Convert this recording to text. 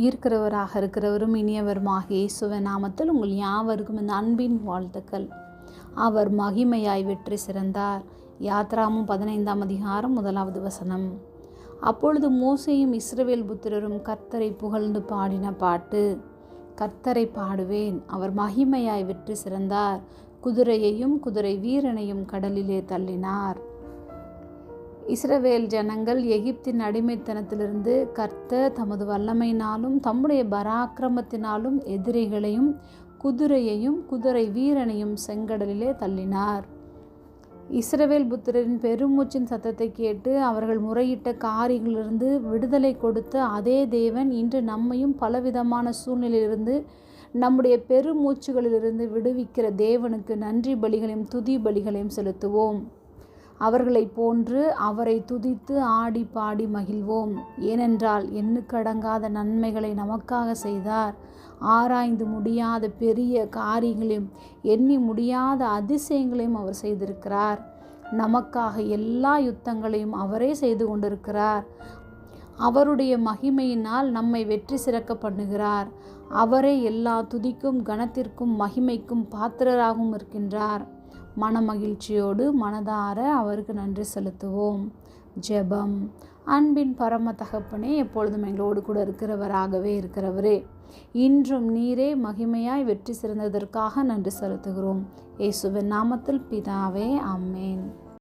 ஈர்க்கிறவராக இருக்கிறவரும் இனியவருமாக இயேசுவ நாமத்தில் உங்கள் யாவருக்கும் இந்த அன்பின் வாழ்த்துக்கள். அவர் மகிமையாய் வெற்றி சிறந்தார். யாத்ராமும் பதினைந்தாம் அதிகாரம் முதலாவது வசனம். அப்பொழுது மோசையும் இஸ்ரவேல் புத்திரரும் கர்த்தரை புகழ்ந்து பாடின பாட்டு கர்த்தரை பாடுவேன் அவர் மகிமையாய் வெற்றி சிறந்தார். குதிரையையும் குதிரை வீரனையும் கடலிலே தள்ளினார். இஸ்ரவேல் ஜனங்கள் எகிப்தின் அடிமைத்தனத்திலிருந்து கர்த்தர் தமது வல்லமையினாலும் தம்முடைய பராக்கிரமத்தினாலும் எதிரிகளையும் குதிரையையும் குதிரை வீரனையும் செங்கடலிலே தள்ளினார். இஸ்ரவேல் புத்திரரின் பெருமூச்சின் சத்தத்தை கேட்டு அவர்கள் முறையிட்ட காரியங்களிலிருந்து விடுதலை கொடுத்த அதே தேவன் இன்று நம்மையும் பலவிதமான சூழ்நிலையிலிருந்து நம்முடைய பெருமூச்சுகளிலிருந்து விடுவிக்கிற தேவனுக்கு நன்றி பலிகளையும் துதி பலிகளையும் செலுத்துவோம். அவர்களைப் போன்று அவரை துதித்து ஆடி பாடி மகிழ்வோம். ஏனென்றால் எண்ணுக்கடங்காத நன்மைகளை நமக்காக செய்தார். ஆராய்ந்து முடியாத பெரிய காரியங்களையும் எண்ணி முடியாத அதிசயங்களையும் அவர் செய்திருக்கிறார். நமக்காக எல்லா யுத்தங்களையும் அவரே செய்து கொண்டிருக்கிறார். அவருடைய மகிமையினால் நம்மை வெற்றி சிறக்க பண்ணுகிறார். அவரே எல்லா துதிக்கும் கணத்திற்கும் மகிமைக்கும் பாத்திரராகவும் இருக்கின்றார். மன மகிழ்ச்சியோடு மனதார அவருக்கு நன்றி செலுத்துவோம். ஜெபம். அன்பின் பரம தகப்பனே எப்பொழுதும் எங்களோடு கூட இருக்கிறவராகவே இருக்கிறவரே இன்றும் நீரே மகிமையாய் வெற்றி சிறந்ததற்காக நன்றி செலுத்துகிறோம். இயேசுவின் நாமத்தில் பிதாவே அம்மேன்